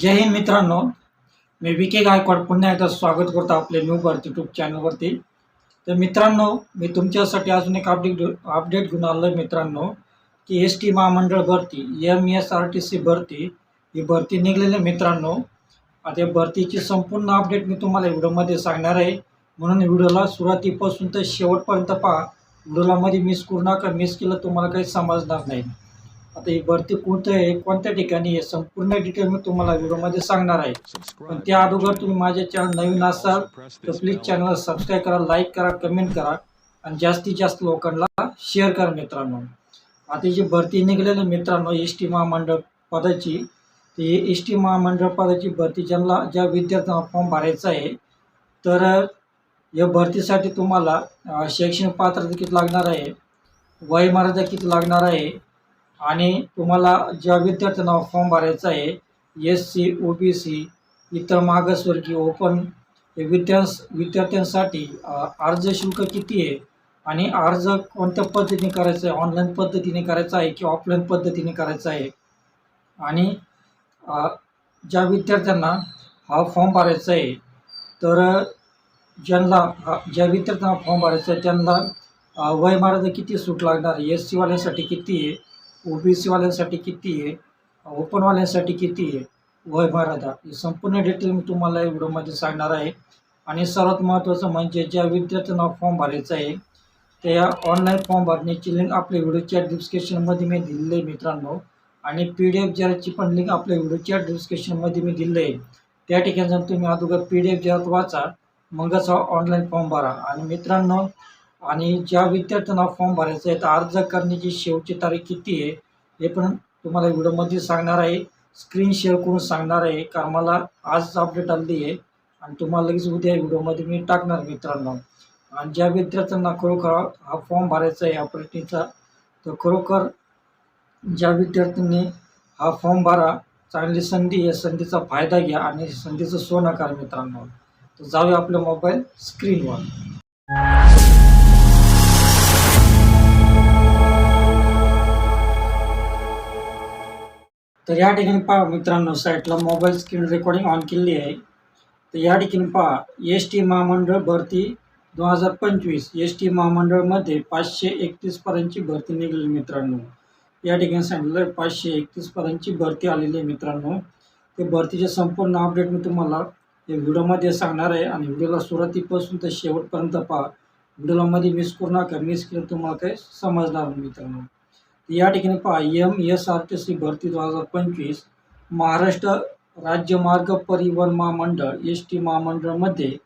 जय हिंद मित्रांनो. मी विके गायकवाड. पुन्हा एकदा स्वागत करतो आपले न्यू भारत यूट्यूब चॅनलवरती तर मित्रांनो मी तुमच्यासाठी अजून एक अपडेट अपडेट घेऊन आलो आहे मित्रांनो की एस टी महामंडळ भरती M S R T C भरती ही भरती निघलेली आहे मित्रांनो. आता या भरतीची संपूर्ण अपडेट मी तुम्हाला व्हिडिओमध्ये सांगणार आहे. म्हणून व्हिडिओला सुरुवातीपासून तर शेवटपर्यंत पहा. व्हिडिओला मध्ये मिस करू नका. मिस केलं तुम्हाला काही समजणार नाही. आता ही भरती कोणतं आहे कोणत्या ठिकाणी आहे संपूर्ण डिटेल मी तुम्हाला व्हिडिओमध्ये सांगणार आहे. पण त्या अगोदर तुम्ही माझे चॅनल नवीन असाल तर प्लीज चॅनल सबस्क्राईब करा लाईक करा कमेंट करा आणि जास्तीत जास्त लोकांना शेअर करा मित्रांनो. आता जी भरती निघलेली मित्रांनो एस टी महामंडळ पदाची ते एस टी महामंडळ पदाची भरती ज्यांना ज्या विद्यार्थ्यांना फॉर्म भरायचा आहे तर या भरतीसाठी तुम्हाला शैक्षणिक पात्रता किती लागणार आहे वयमर्यादा किती लागणार आहे आणि तुम्हाला ज्या विद्यार्थ्यांना फॉर्म भरायचा आहे S C O B C इतर मागासवर्गीय ओपन हे विद्यार्थ्यांसाठी अर्ज शुल्क किती आहे? आणि अर्ज कोणत्या पद्धतीने करायचा आहे? ऑनलाईन पद्धतीने करायचा आहे की ऑफलाईन पद्धतीने करायचा आहे? आणि ज्या विद्यार्थ्यांना हा फॉर्म भरायचा आहे तर ज्यांना ज्या विद्यार्थ्यांना फॉर्म भरायचा आहे त्यांना वय वयमर्यादा किती सूट लागणार? आहे एस सीवाल्यांसाठी किती आहे? ओ बी सीवाल्यांसाठी किती आहे? ओपनवाल्यांसाठी किती आहे? वयमर्यादा ही संपूर्ण डिटेल मी तुम्हाला या व्हिडिओमध्ये सांगणार आहे. आणि सर्वात महत्त्वाचं म्हणजे ज्या विद्यार्थ्यांना फॉर्म भरायचा आहे त्या ऑनलाईन फॉर्म भरण्याची लिंक आपल्या व्हिडिओच्या डिस्क्रिप्शनमध्ये मी दिलेली आहे मित्रांनो. आणि पी डी एफ जेराची पण लिंक आपल्या व्हिडिओच्या डिस्क्रिप्शनमध्ये मी दिले आहे. त्या ठिकाणी जाऊन तुम्ही अगोदर पी डी एफ जेरात वाचा मगच हा ऑनलाईन फॉर्म भरा. आणि मित्रांनो आणि ज्या विद्यार्थ्यांना फॉर्म भरायचा आहे तर अर्ज करण्याची शेवटची तारीख किती आहे हे पण तुम्हाला व्हिडिओमध्ये सांगणार आहे. स्क्रीन शेअर करून सांगणार आहे कारण मला आज अपडेट आली आहे. आणि तुम्हाला लगेच उद्या व्हिडिओमध्ये मी टाकणार मित्रांनो. आणि ज्या विद्यार्थ्यांना खरोखर हा फॉर्म भरायचा आहे ऑपरेटिंगचा तर खरोखर ज्या विद्यार्थ्यांनी हा फॉर्म भरा चांगली संधी या संधीचा फायदा घ्या आणि संधीचं सोनं करा मित्रांनो. तर जाऊया आपल्या मोबाईल स्क्रीनवर तर या ठिकाणी पहा मित्रांनो साईटला मोबाईल स्क्रीन रेकॉर्डिंग ऑन केलेली आहे. तर या ठिकाणी पहा एस टी महामंडळ भरती दोन हजार पंचवीस एस टी महामंडळमध्ये पाचशे एकतीसपर्यंतची भरती निघाली मित्रांनो. या ठिकाणी सांगितलं आहे पाचशे एकतीसपर्यंतची भरती आलेली आहे मित्रांनो. ते भरतीचे संपूर्ण अपडेट मी तुम्हाला या व्हिडिओमध्ये सांगणार आहे आणि व्हिडिओला सुरुवातीपासून तर शेवटपर्यंत पहा. व्हिडिओलामध्ये मिस करू नका मिस केलं तुम्हाला काही समजणार मित्रांनो. या ठिकाणी पहा M S R T C भरती दोन हजार पंचवीस महाराष्ट्र राज्य मार्ग परिवहन महामंडळ एस टी महामंडळमध्ये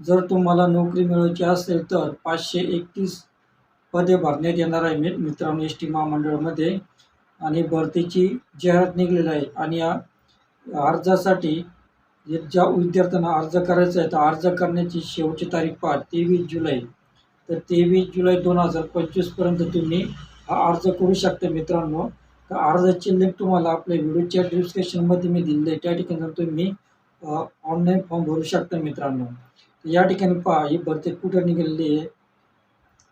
जर तुम्हाला नोकरी मिळवायची असेल तर पाचशे एकतीस पदे भरण्यात येणार आहे मी मित्रांनो एस टी महामंडळमध्ये. आणि भरतीची जाहिरात निघलेली आहे आणि या अर्जासाठी ज्या विद्यार्थ्यांना अर्ज करायचा आहे तर अर्ज करण्याची शेवटची तारीख पहा तेवीस जुलै. तर तेवीस जुलै दोन हजार पंचवीसपर्यंत तुम्ही हा अर्ज करू शकता मित्रांनो. तर अर्जाची लिंक तुम्हाला आपल्या व्हिडिओच्या डिस्क्रिप्शनमध्ये मी दिलेली आहे. त्या ठिकाणी तुम्ही ऑनलाईन फॉर्म भरू शकता मित्रांनो. तर या ठिकाणी पहा ही भरती कुठं निघालेली आहे?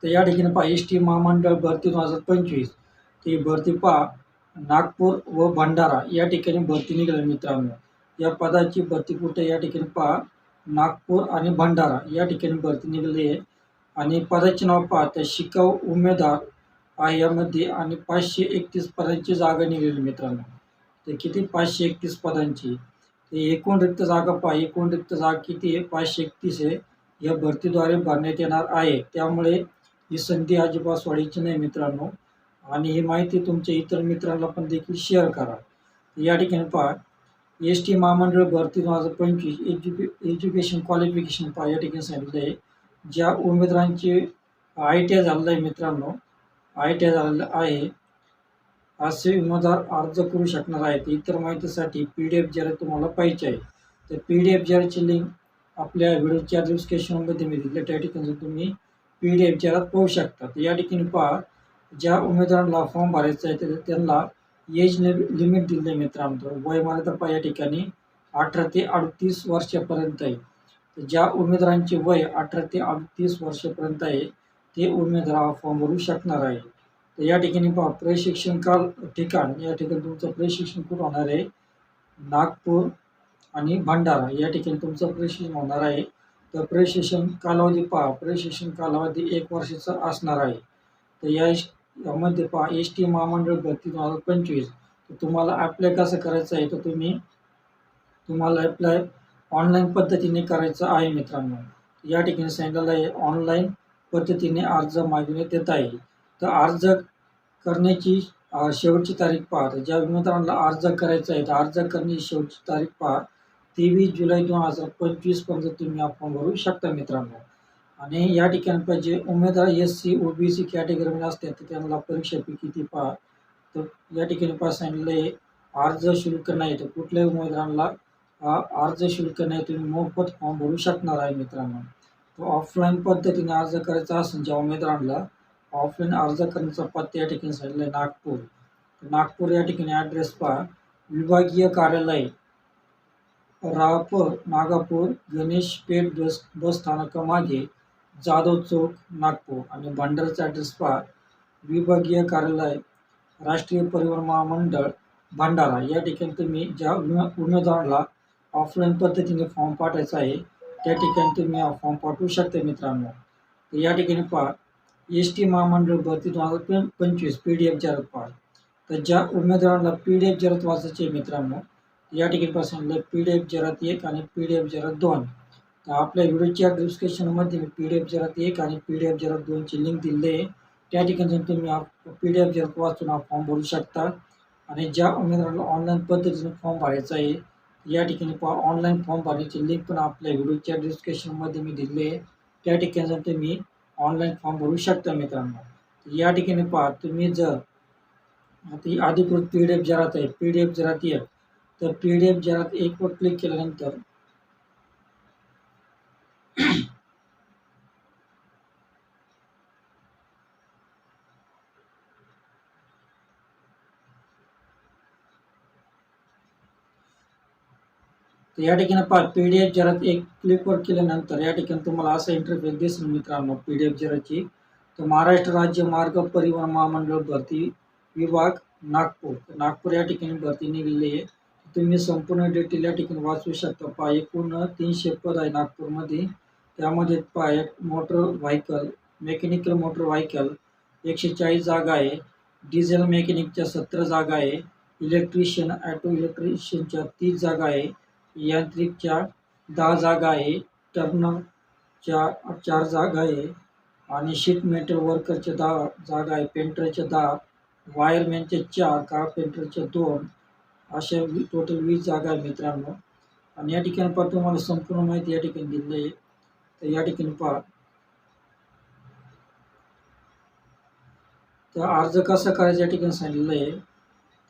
तर या ठिकाणी पहा एस टी महामंडळ भरती दोन हजार पंचवीस. ही भरती पहा नागपूर व भंडारा या ठिकाणी भरती निघाली मित्रांनो. या पदाची भरती कुठे या ठिकाणी पहा नागपूर आणि भंडारा या ठिकाणी भरती निघाली आहे. आणि पदाचे नाव पहा तर शिकाऊ उमेदवार आहे यामध्ये आणि पाचशे एकतीस पदांची जागा निघाली मित्रांनो. ते किती? पाचशे एकतीस पदांची. ते एकूण रिक्त जागा पहा. एकूण रिक्त जागा किती आहे? पाचशे एकतीस आहे. या भरतीद्वारे भरण्यात येणार आहे. त्यामुळे ही संधी अजिबात सोडायची नाही मित्रांनो. आणि ही माहिती तुमच्या इतर मित्रांना पण देखील शेअर करा. या ठिकाणी पहा. एस टी महामंडळ भरती दोन हजार पंचवीस एज्युके एज्युकेशन क्वालिफिकेशन पहा. या ठिकाणी सांगितलं आहे ज्या उमेदवारांची आय टी आय झालेलं आहे मित्रांनो आय टी आय झालेलं आहे. असे उमेदवार अर्ज करू शकणार आहेत. इतर माहितीसाठी पी डी एफ जर तुम्हाला पाहिजे आहे. तर पी डी एफ जरची लिंक आपल्या व्हिडिओच्या डिस्क्रिप्शनमध्ये मी दिले त्या ठिकाणी तुम्ही पी डी एफ जरात पाहू शकता. तर या ठिकाणी पहा ज्या उमेदवारांना फॉर्म भरायचा आहे तर त्यांना एज लिमिट दिले आहे मित्रांनो. वयमर्यादा पहा या ठिकाणी अठरा ते अडतीस वर्षापर्यंत आहे. तर ज्या उमेदवारांचे वय अठरा ते अडतीस वर्षापर्यंत आहे ते उमेदवार हा फॉर्म भरू शकणार आहे. तर या ठिकाणी पहा प्रशिक्षण काल ठिकाण या ठिकाणी तुमचं प्रशिक्षण कुठं होणार आहे? नागपूर आणि भंडारा या ठिकाणी तुमचं प्रशिक्षण होणार आहे. तर प्रशिक्षण कालावधी पहा प्रशिक्षण कालावधी एक वर्षाचा असणार आहे. तर या यामध्ये पहा एस टी महामंडळ भरती दोन हजार पंचवीस. तर तुम्हाला अप्लाय कसं करायचं आहे? तर तुम्ही तुम्हाला अप्लाय ऑनलाईन पद्धतीने करायचं आहे मित्रांनो. या ठिकाणी सांगितलेलं आहे ऑनलाईन पद्धतीने अर्ज मागविण्यात येत आहे. तर अर्ज करण्याची शेवटची तारीख पहा. तर ज्या उमेदवारांना अर्ज करायचा आहे तर अर्ज करण्याची शेवटची तारीख पहा. तेवीस जुलै दोन हजार पंचवीसपर्यंत तुम्ही हा फॉर्म भरू शकता मित्रांनो. आणि या ठिकाणी पाहिजे उमेदवार S C O B C कॅटेगरीमध्ये असते तर त्यांना परीक्षा फी किती पहा. तर या ठिकाणी पहा सांगितलं अर्ज शुल्क नाही तर कुठल्याही उमेदवारांना अर्ज शुल्क नाही तुम्ही मोफत फॉर्म भरू शकणार आहे मित्रांनो. तो ऑफलाईन पद्धतीने अर्ज करायचा असेल ज्या उमेदवारांना ऑफलाईन अर्ज करण्याचा पत्ता या ठिकाणी सांगितलं नागपूर. नागपूर या ठिकाणी ॲड्रेस पहा. विभागीय कार्यालय राप नागापूर गणेश पेठ बस बस स्थानकामागे जाधव चौक नागपूर. आणि भांडारचा ॲड्रेस पहा. विभागीय कार्यालय राष्ट्रीय परिवहन महामंडळ भंडारा. या ठिकाणी तुम्ही ज्या उमे उमेदवाराला ऑफलाईन पद्धतीने फॉर्म पाठवायचा आहे त्या ठिकाणी तुम्ही हा फॉर्म पाठवू शकता मित्रांनो. तर या ठिकाणी पहा एस टी महामंडळ भरती दोन हजार पंचवीस पी डी एफ जाहिरात पहा. तर ज्या उमेदवारांना पी डी एफ जाहिरात वाचायची आहे मित्रांनो या ठिकाणीपासून पी डी एफ जाहिरात एक आणि पी डी एफ जाहिरात दोन. तर आपल्या व्हिडिओच्या डिस्क्रिप्शनमध्ये मी पी डी एफ जाहिरात एक आणि पी डी एफ जाहिरात दोनची लिंक दिली आहे. त्या ठिकाणी जाऊन तुम्ही हा पी डी एफ जाहिरात वाचून हा फॉर्म भरू शकता. आणि ज्या उमेदवाराला ऑनलाईन पद्धतीने फॉर्म भरायचा आहे या ठिकाणी पहा ऑनलाईन फॉर्म भरण्याची लिंक पण आपल्या व्हिडिओच्या डिस्क्रिप्शनमध्ये मी दिली आहे. त्या ठिकाणी जर तुम्ही ऑनलाईन फॉर्म भरू शकता मित्रांनो. या ठिकाणी पहा तुम्ही जर ती अधिकृत पी डी एफ जरात आहे पी डी एफ जरात एक तर पी डी एफ जाहिरात एकवर क्लिक केल्यानंतर तर या ठिकाणी पहा पी डी एफ जरात एक क्लिकवर केल्यानंतर या ठिकाणी तुम्हाला असं इंटरफेस दिसेल मित्रांनो पी डी एफ जराची. तर महाराष्ट्र राज्य मार्ग परिवहन महामंडळ भरती विभाग नागपूर. नागपूर या ठिकाणी भरती निघालेली आहे. तुम्ही संपूर्ण डिटेल या ठिकाणी वाचू शकता. पहा एकूण तीनशे पद आहे नागपूरमध्ये. त्यामध्ये पहा एक motor vehicle mechanical motor vehicle एकशे चाळीस जागा आहे. डिझेल मेकॅनिकच्या सतरा जागा आहे. इलेक्ट्रिशियन ॲटो इलेक्ट्रिशियनच्या तीस जागा आहे. यांत्रिकच्या दहा जागा आहे टर्नर चार जागा आहे आणि शीट मेटल वर्करच्या दहा जागा आहे पेंटरच्या दहा वायरमॅनचे चार कारपेंटरचे दोन अशा टोटल वीस जागा आहे मित्रांनो. आणि या ठिकाणी पहा तुम्हाला संपूर्ण माहिती या ठिकाणी दिली आहे. तर या ठिकाणी पहा. तर अर्ज कसा करायचा या ठिकाणी सांगितलं आहे.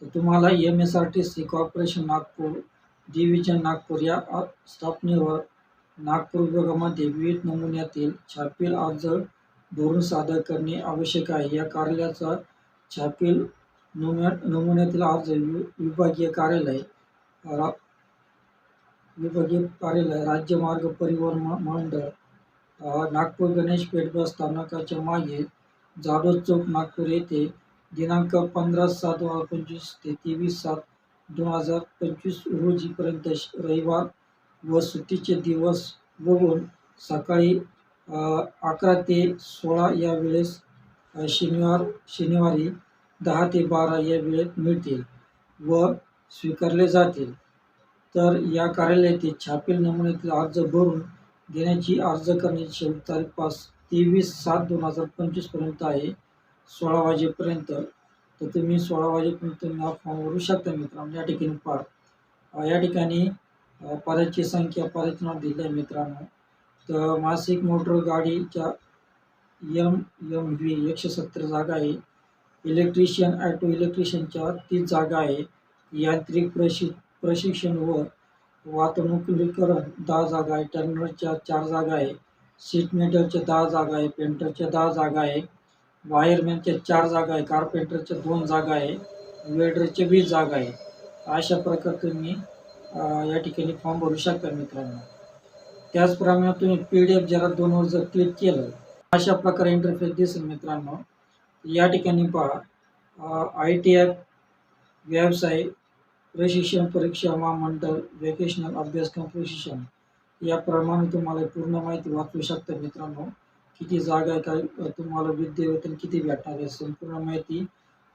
तर तुम्हाला M S R T C corporation Nagpur देवीच्या नागपूर या स्थापनेवर नागपूर विभागामध्ये विविध नमुन्यातील छापील अर्ज धोरण सादर करणे आवश्यक आहे. या कार्यालयाचा छापील नमुन्या नमुन्यातील अर्ज विभागीय कार्यालय रा विभागीय कार्यालय राज्य मार्ग परिवहन मंडळ नागपूर गणेश पेठ बस स्थानकाच्या मागे जाधव चौक नागपूर येथे दिनांक पंधरा सात पंचवीस ते तेवीस सात दोन हजार पंचवीस रोजीपर्यंत श- रविवार व सुट्टीचे दिवस बघून सकाळी अकरा ते सोळा या वेळेस शनिवार शनिवारी दहा ते बारा या वेळेत मिळतील व स्वीकारले जातील. तर या कार्यालयातील छापील नमुन्यातील अर्ज भरून देण्याची अर्ज करण्याची शेवट तारीख पाच तेवीस सात दोन हजार पंचवीसपर्यंत आहे. सोळा वाजेपर्यंत तर तुम्ही सोळा वाजेपर्यंत तुम्ही हा फॉर्म भरू शकता मित्रांनो. या ठिकाणी पहा. या ठिकाणी पदाची संख्या परत नाव दिलं आहे मित्रांनो. तर मासिक मोटर गाडीच्या एम एम व्ही एकशे सत्तर जागा आहे. इलेक्ट्रिशियन ॲटो इलेक्ट्रिशियनच्या तीस जागा आहे. यांत्रिक प्रशि प्रशिक्षण व वातानुकूलीकरण दहा जागा आहे. टर्नरच्या चार जागा आहे. सीट मेटरच्या दहा जागा आहे. पेंटरच्या दहा जागा आहे. वायरमॅनच्या चार जागा आहे कारपेंटरच्या दोन जागा आहे वेल्डरच्या वीस जागा आहे. अशा प्रकारे तुम्ही या ठिकाणी फॉर्म भरू शकता मित्रांनो. त्याचप्रमाणे तुम्ही पी डी एफ जरा दोनवर जर क्लिक केलं अशा प्रकारे इंटरफेस दिसेल मित्रांनो. या ठिकाणी पहा आय टी आय व्यवसाय प्रशिक्षण परीक्षा महामंडळ व्हेकेशनल अभ्यासक्रम प्रशिक्षण. याप्रमाणे तुम्हाला पूर्ण माहिती वाचू शकता मित्रांनो. किती जागा आहे काय अ, तुम्हाला विद्यावेतन किती भेटणार आहे संपूर्ण माहिती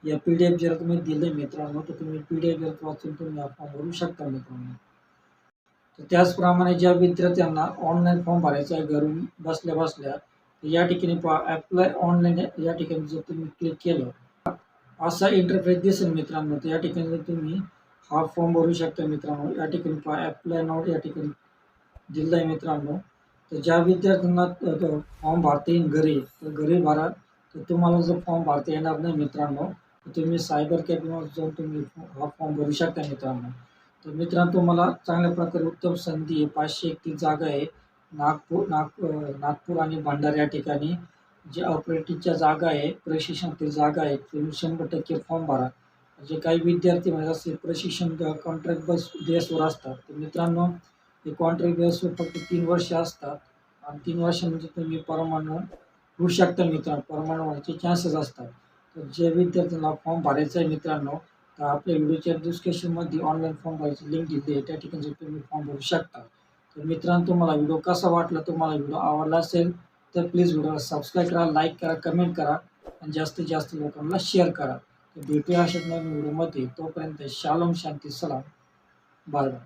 या पी डी एफ जर तुम्ही दिले मित्रांनो. तर तुम्ही पी डी एफ वाचून तुम्ही हा फॉर्म भरू शकता मित्रांनो. तर त्याचप्रमाणे ज्या विद्यार्थ्यांना ऑनलाईन फॉर्म भरायचा आहे घरून बसल्या बसल्या तर या ठिकाणी पहा अप्लाय ऑनलाईन या ठिकाणी जर तुम्ही क्लिक केलं असा इंटरफेस दिसेल मित्रांनो तर या ठिकाणी जर तुम्ही हा फॉर्म भरू शकता मित्रांनो. या ठिकाणी पहा अप्लाय नॉट या ठिकाणी दिलं आहे मित्रांनो. तर ज्या विद्यार्थ्यांना फॉर्म भरता येईल घरी तर घरी भरा. तर तुम्हाला जर फॉर्म भरता येणार नाही मित्रांनो तर तुम्ही सायबर कॅफेमध्ये जाऊन तुम्ही हा फॉर्म भरू शकता मित्रांनो. तर मित्रांनो तुम्हाला चांगल्या प्रकारे उत्तम संधी आहे. पाचशे एकतीस जागा आहे. नागपूर नाग नागपूर आणि भंडारा या ठिकाणी. जे ऑपरेटिव्हच्या जागा आहे प्रशिक्षणातील जागा आहे तुम्ही शंभर टक्के फॉर्म भरा. जे काही विद्यार्थी म्हणजे असे प्रशिक्षण कॉन्ट्रॅक्ट बस बेसवर असतात. तर मित्रांनो हे कॉन्ट्रॅक्ट बेसवर फक्त तीन वर्ष असतात. आणि तीन वर्षामध्ये म्हणजे तुम्ही परमानंट होऊ शकता मित्रांनो. परमाण व्हायचे चान्सेस असतात. तर जे विद्यार्थ्यांना फॉर्म भरायचा आहे मित्रांनो तर आपल्या व्हिडिओच्या डिस्क्रिप्शनमध्ये ऑनलाईन फॉर्म भरायची लिंक दिली आहे. त्या ठिकाणी तुम्ही फॉर्म भरू शकता. तर मित्रांनो तुम्हाला व्हिडिओ कसा वाटला तुम्हाला व्हिडिओ आवडला असेल तर प्लीज व्हिडिओला सबस्क्राईब करा लाईक करा कमेंट करा आणि जास्तीत जास्त लोकांना शेअर करा. तर भेटूया अशा नवीन व्हिडिओमध्ये. तोपर्यंत शालोम शांती सलाम. Bye bye.